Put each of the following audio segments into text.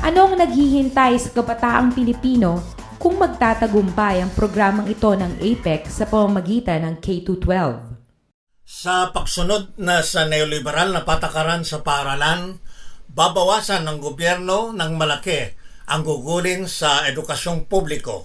Ano ang naghihintay sa kabataang Pilipino kung magtatagumpay ang programang ito ng APEC sa pamamagitan ng K-12? Sa pagsunod na sa neoliberal na patakaran sa paaralan, babawasan ng gobyerno ng malaki ang gugulin sa edukasyong publiko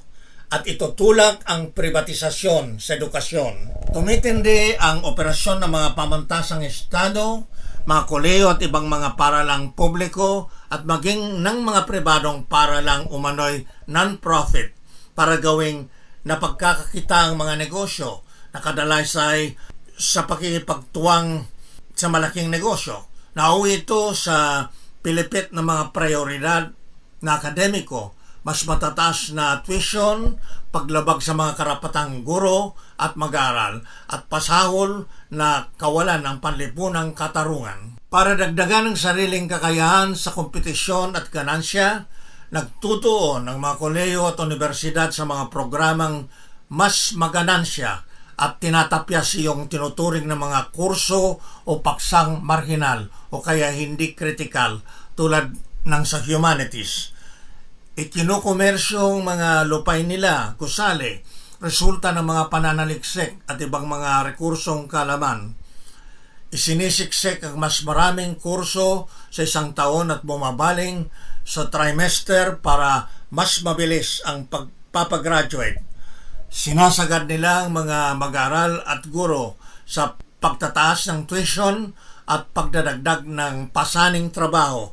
at itutulak ang privatisasyon sa edukasyon. Tumitindi ang operasyon ng mga pamantasang estado, mga koleyo at ibang mga paralang publiko at maging ng mga pribadong paralang umano'y non-profit para gawing napagkakakita ang mga negosyo na kadalasay sa pakikipagtuwang sa malaking negosyo. Nauwi ito sa pilipit na mga prioridad na akademiko, mas matataas na tuition, paglabag sa mga karapatang guro at mag-aaral, at pasahol na kawalan ng panlipunang katarungan. Para dagdagan ang sariling kakayahan sa kompetisyon at ganansya, nagtutuon ng mga koleyo at universidad sa mga programang mas maganansya at tinatapyas yung tinuturing ng mga kurso o paksang marginal o kaya hindi critical tulad ng sa humanities. Ikinukomersyong mga lupay nila, kusali, resulta ng mga pananaliksik at ibang mga rekursong kalaman. Isinisiksik ang mas maraming kurso sa isang taon at bumabaling sa trimester para mas mabilis ang pagpapagraduate. Sinasagad nila ang mga mag-aral at guro sa pagtataas ng tuition at pagdadagdag ng pasaning trabaho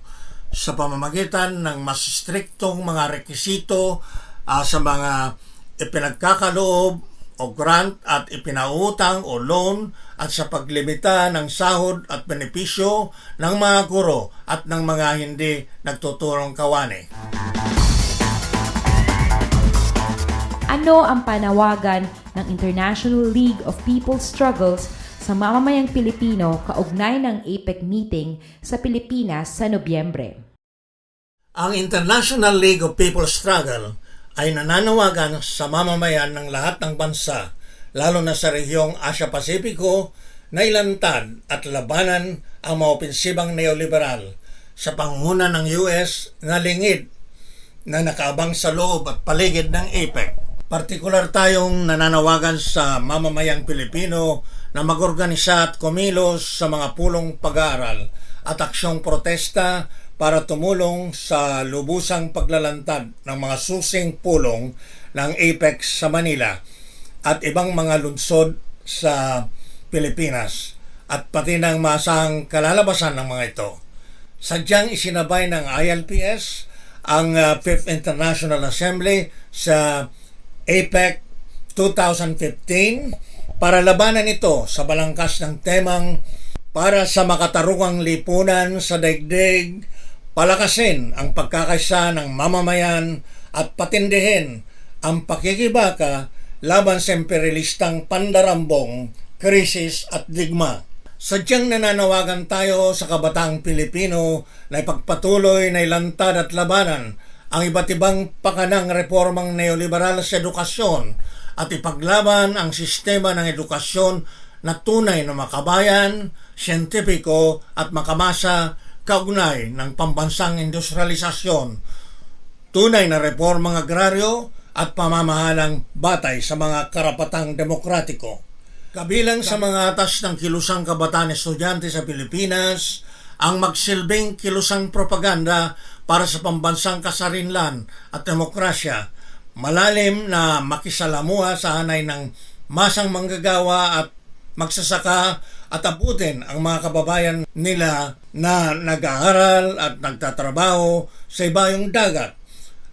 sa pamamagitan ng mas striktong mga rekisito ah, sa mga ipinagkakaloob o grant at ipinautang o loan at sa paglimita ng sahod at benepisyo ng mga guro at ng mga hindi nagtuturong kawani. Ano ang panawagan ng International League of People's Struggles sa mamamayang Pilipino kaugnay ng APEC meeting sa Pilipinas sa Nobyembre? Ang International League of People's Struggle ay nananawagan sa mamamayan ng lahat ng bansa, lalo na sa rehiyong Asia-Pasipiko, na ilantad at labanan ang mga opensibang neoliberal sa pangunguna ng US na lingid na nakaabang sa loob at paligid ng APEC. Partikular tayong nananawagan sa mamamayang Pilipino na magorganisa at kumilos sa mga pulong pag-aaral at aksyong protesta para tumulong sa lubusang paglalantad ng mga susing pulong ng APEC sa Manila at ibang mga lungsod sa Pilipinas at pati ng masang kalalabasan ng mga ito. Sadyang isinabay ng ILPS ang uh, Fifth International Assembly sa APEC 2015 para labanan ito sa balangkas ng temang para sa makatarungang lipunan sa daigdig, palakasin ang pagkakaisa ng mamamayan at patindihin ang pakikibaka laban sa imperialistang pandarambong, krisis at digma. Sadyang nananawagan tayo sa kabataang Pilipino na ipagpatuloy na ilantad at labanan ang iba't ibang pakanang reformang neoliberal sa edukasyon at ipaglaban ang sistema ng edukasyon na tunay na makabayan, siyentipiko at makamasa kaugnay ng pambansang industrialisasyon, tunay na reformang agraryo at pamamahalang batay sa mga karapatang demokratiko. Kabilang sa mga atas ng kilusang kabataan estudyante sa Pilipinas, ang magsilbing kilusang propaganda para sa pambansang kasarinlan at demokrasya, malalim na makisalamuha sa hanay ng masang manggagawa at magsasaka at abutin ang mga kababayan nila na nag-aaral at nagtatrabaho sa ibayong dagat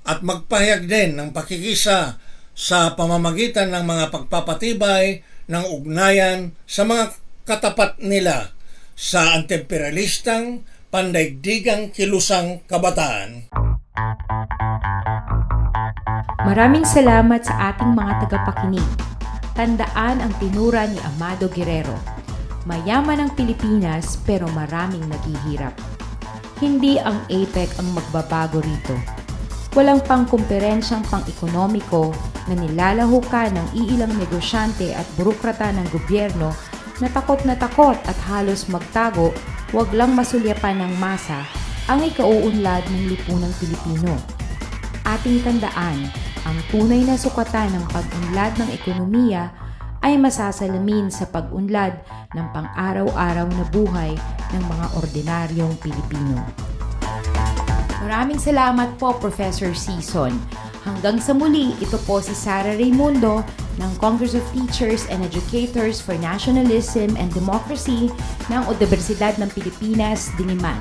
at magpahayag din ng pakikisa sa pamamagitan ng mga pagpapatibay ng ugnayan sa mga katapat nila sa antiimperialistang pandaigdigang kilusang kabataan. Maraming salamat sa ating mga tagapakinig. Tandaan ang tinura ni Amado Guerrero. Mayaman ang Pilipinas pero maraming naghihirap. Hindi ang APEC ang magbabago rito. Walang pangkumperensyang pang-ekonomiko na nilalahukan ng iilang negosyante at burokrata ng gobyerno na takot na takot at halos magtago, wag lang masulyapan ng masa ang ikauunlad ng lipunang Pilipino. Ating tandaan, ang tunay na sukatan ng pag-unlad ng ekonomiya ay masasalamin sa pag-unlad ng pang-araw-araw na buhay ng mga ordinaryong Pilipino. Maraming salamat po, Professor Season. Hanggang sa muli, ito po si Sara Raimundo ng Congress of Teachers and Educators for Nationalism and Democracy ng Universidad ng Pilipinas, Diliman.